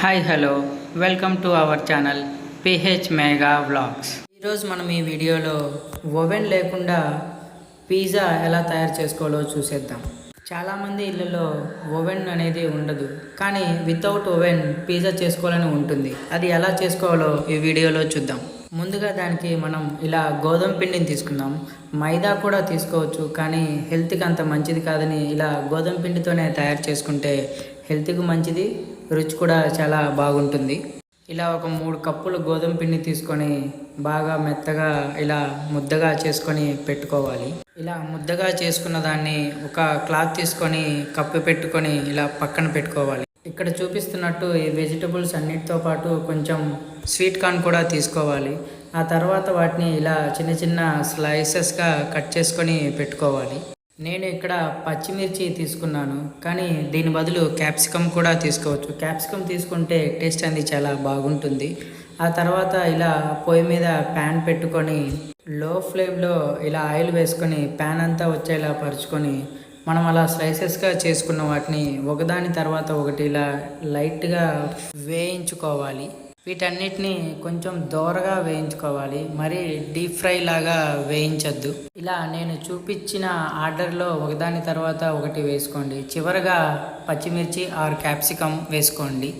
Hi hello welcome to our channel PH mega vlogs ఈరోజు మనం ఈ వీడియోలో ఓవెన్ లేకుండా పిజ్జా ఎలా తయారు చేసుకోవాలో చూసేద్దాం. చాలామంది ఇళ్ళలో ఓవెన్ అనేది ఉండదు కానీ వితౌట్ ఓవెన్ పిజ్జా చేసుకోవాలని ఉంటుంది. అది ఎలా చేసుకోవాలో ఈ వీడియోలో చూద్దాం. ముందుగా దానికి మనం ఇలా గోధుమ పిండిని తీసుకుందాం. మైదా కూడా తీసుకోవచ్చు కానీ హెల్త్కి అంత మంచిది కాదని ఇలా గోధుమ పిండితోనే తయారు చేసుకుంటే హెల్త్కి మంచిది రుచి కూడా చాలా బాగుంటుంది. ఇలా ఒక మూడు కప్పులు గోధుమ పిండి తీసుకొని బాగా మెత్తగా ఇలా ముద్దగా చేసుకొని పెట్టుకోవాలి. ఇలా ముద్దగా చేసుకున్న దాన్ని ఒక క్లాత్ తీసుకొని కప్పు పెట్టుకొని ఇలా పక్కన పెట్టుకోవాలి. ఇక్కడ చూపిస్తున్నట్టు ఈ వెజిటబుల్స్ అన్నిటితో పాటు కొంచెం స్వీట్ కార్న్ కూడా తీసుకోవాలి. ఆ తర్వాత వాటిని ఇలా చిన్న చిన్న స్లైసెస్గా కట్ చేసుకొని పెట్టుకోవాలి. నేను ఇక్కడ పచ్చిమిర్చి తీసుకున్నాను కానీ దీని బదులు క్యాప్సికమ్ కూడా తీసుకోవచ్చు. క్యాప్సికమ్ తీసుకుంటే టేస్ట్ అనేది చాలా బాగుంటుంది. ఆ తర్వాత ఇలా పొయ్యి మీద ప్యాన్ పెట్టుకొని లో ఫ్లేమ్లో ఇలా ఆయిల్ వేసుకొని ప్యాన్ అంతా వచ్చేలా పరుచుకొని మనం అలా స్లైసెస్గా చేసుకున్న వాటిని ఒకదాని తర్వాత ఒకటి ఇలా లైట్గా వేయించుకోవాలి. వీటన్నిటిని కొంచెం దోరగా వేయించుకోవాలి. మరి డీప్ ఫ్రై లాగా వేయించద్దు. ఇలా నేను చూపించిన ఆర్డర్లో ఒకదాని తర్వాత ఒకటి వేసుకోండి. చివరగా పచ్చిమిర్చి ఆర్ క్యాప్సికమ్ వేసుకోండి.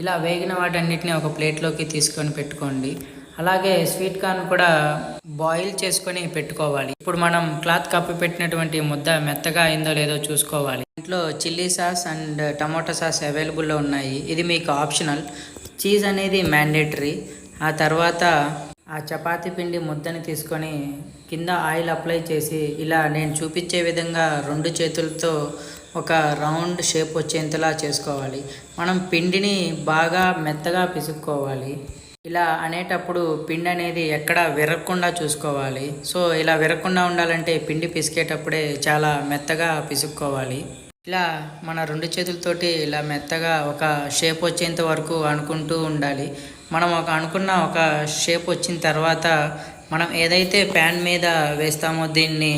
ఇలా వేగిన వాటన్నిటిని ఒక ప్లేట్లోకి తీసుకొని పెట్టుకోండి. అలాగే స్వీట్ కార్న్ కూడా బాయిల్ చేసుకొని పెట్టుకోవాలి. ఇప్పుడు మనం క్లాత్ కప్పి పెట్టినటువంటి ముద్ద మెత్తగా అయిందో లేదో చూసుకోవాలి. ఇంట్లో chilli sauce and tomato sauce అవైలబుల్లో ఉన్నాయి. ఇది మీకు ఆప్షనల్. చీజ్ అనేది మ్యాండేటరీ ఆ తర్వాత ఆ చపాతీ పిండి ముద్దని తీసుకొని కింద ఆయిల్ అప్లై చేసి ఇలా నేను చూపించే విధంగా రెండు చేతులతో ఒక రౌండ్ షేప్ వచ్చేంతలా చేసుకోవాలి. మనం పిండిని బాగా మెత్తగా పిసుక్కోవాలి. ఇలా అనేటప్పుడు పిండి అనేది ఎక్కడ విరగకుండా చూసుకోవాలి. సో ఇలా విరగకుండా ఉండాలంటే పిండి పిసికేటప్పుడే చాలా మెత్తగా పిసుక్కోవాలి. ఇలా మన రెండు చేతులతోటి ఇలా మెత్తగా ఒక షేప్ వచ్చేంత వరకు అనుకుంటూ ఉండాలి. మనం ఒక అనుకున్న ఒక షేప్ వచ్చిన తర్వాత మనం ఏదైతే ప్యాన్ మీద వేస్తామో దీన్ని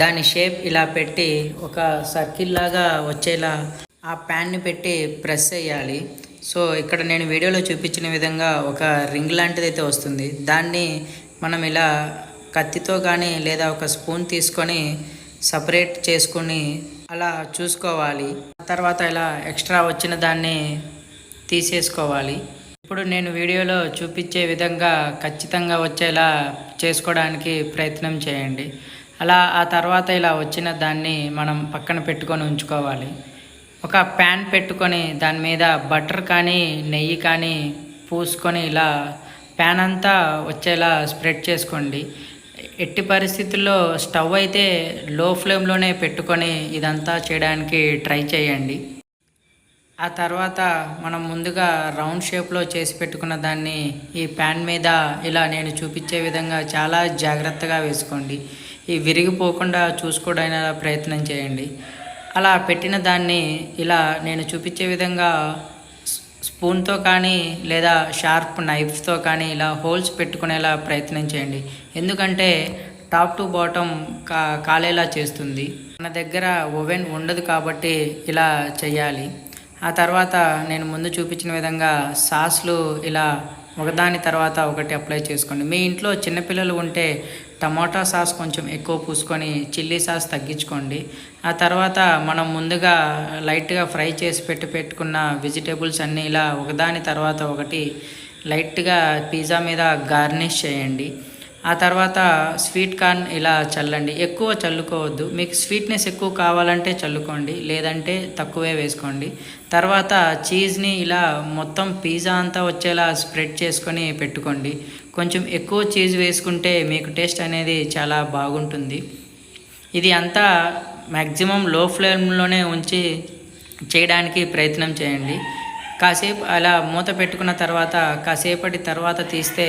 దాని షేప్ ఇలా పెట్టి ఒక సర్కిల్ లాగా వచ్చేలా ఆ ప్యాన్ని పెట్టి ప్రెస్ చేయాలి. సో ఇక్కడ నేను వీడియోలో చూపించిన విధంగా ఒక రింగ్ లాంటిది అయితే వస్తుంది. దాన్ని మనం ఇలా కత్తితో కానీ లేదా ఒక స్పూన్ తీసుకొని సపరేట్ చేసుకొని అలా చూసుకోవాలి. తర్వాత ఇలా ఎక్స్ట్రా వచ్చిన దాన్ని తీసేసుకోవాలి. ఇప్పుడు నేను వీడియోలో చూపించే విధంగా ఖచ్చితంగా వచ్చేలా చేసుకోవడానికి ప్రయత్నం చేయండి. అలా ఆ తర్వాత ఇలా వచ్చిన దాన్ని మనం పక్కన పెట్టుకొని ఉంచుకోవాలి. ఒక ప్యాన్ పెట్టుకొని దాని మీద బటర్ కానీ నెయ్యి కానీ పూసుకొని ఇలా ప్యాన్ అంతా వచ్చేలా స్ప్రెడ్ చేసుకోండి. ఎట్టి పరిస్థితుల్లో స్టవ్ అయితే లో ఫ్లేమ్లోనే పెట్టుకొని ఇదంతా చేయడానికి ట్రై చేయండి. ఆ తర్వాత మనం ముందుగా రౌండ్ షేప్లో చేసి పెట్టుకున్న దాన్ని ఈ ప్యాన్ మీద ఇలా నేను చూపించే విధంగా చాలా జాగ్రత్తగా వేసుకోండి. ఈ విరిగిపోకుండా చూసుకోవడానికి ప్రయత్నం చేయండి. అలా పెట్టిన దాన్ని ఇలా నేను చూపించే విధంగా స్పూన్తో కానీ లేదా షార్ప్ నైఫ్తో కానీ ఇలా హోల్స్ పెట్టుకునేలా ప్రయత్నం చేయండి. ఎందుకంటే టాప్ టు బాటమ్ కా కాలేలా చేస్తుంది. మన దగ్గర ఓవెన్ ఉండదు కాబట్టి ఇలా చేయాలి ఆ తర్వాత నేను ముందు చూపించిన విధంగా సాస్లు ఇలా ఒకదాని తర్వాత ఒకటి అప్లై చేసుకోండి. మీ ఇంట్లో చిన్నపిల్లలు ఉంటే టమాటా సాస్ కొంచెం ఎక్కువ పూసుకొని చిల్లీ సాస్ తగ్గించుకోండి. ఆ తర్వాత మనం ముందుగా లైట్గా ఫ్రై చేసి పెట్టి పెట్టుకున్న వెజిటేబుల్స్ అన్నీ ఇలా ఒకదాని తర్వాత ఒకటి లైట్గా పిజ్జా మీద గార్నిష్ చేయండి. ఆ తర్వాత స్వీట్ కార్న్ ఇలా చల్లండి. ఎక్కువ చల్లుకోవద్దు. మీకు స్వీట్నెస్ ఎక్కువ కావాలంటే చల్లుకోండి. లేదంటే తక్కువే వేసుకోండి. తర్వాత చీజ్ని ఇలా మొత్తం పిజ్జా అంతా వచ్చేలా స్ప్రెడ్ చేసుకొని పెట్టుకోండి. కొంచెం ఎక్కువ చీజ్ వేసుకుంటే మీకు టేస్ట్ అనేది చాలా బాగుంటుంది. ఇది అంతా మ్యాక్సిమం లో ఫ్లేమ్లోనే ఉంచి చేయడానికి ప్రయత్నం చేయండి. కాసేపు అలా మూత పెట్టుకున్న తర్వాత కాసేపటి తర్వాత తీస్తే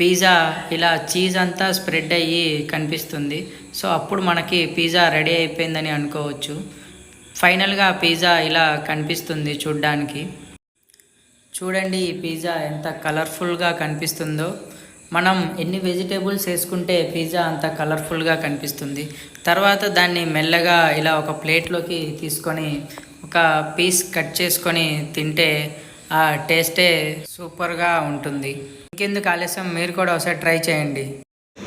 పిజ్జా ఇలా చీజ్ అంతా స్ప్రెడ్ అయ్యి కనిపిస్తుంది. సో అప్పుడు మనకి పిజ్జా రెడీ అయిపోయిందని అనుకోవచ్చు. ఫైనల్గా పిజ్జా ఇలా కనిపిస్తుంది చూడ్డానికి. చూడండి ఈ పిజ్జా ఎంత కలర్ఫుల్గా కనిపిస్తుందో. మనం ఎన్ని వెజిటేబుల్స్ వేసుకుంటే పిజ్జా అంత కలర్ఫుల్గా కనిపిస్తుంది. తర్వాత దాన్ని మెల్లగా ఇలా ఒక ప్లేట్లోకి తీసుకొని ఒక పీస్ కట్ చేసుకొని తింటే ఆ టేస్టే సూపర్గా ఉంటుంది. ఇంకెందుకు ఆలస్యం? మీరు కూడా ఒకసారి ట్రై చేయండి.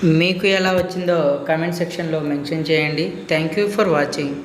మీకు ఎలా వచ్చిందో కామెంట్ సెక్షన్లో మెన్షన్ చేయండి. Thank you for watching.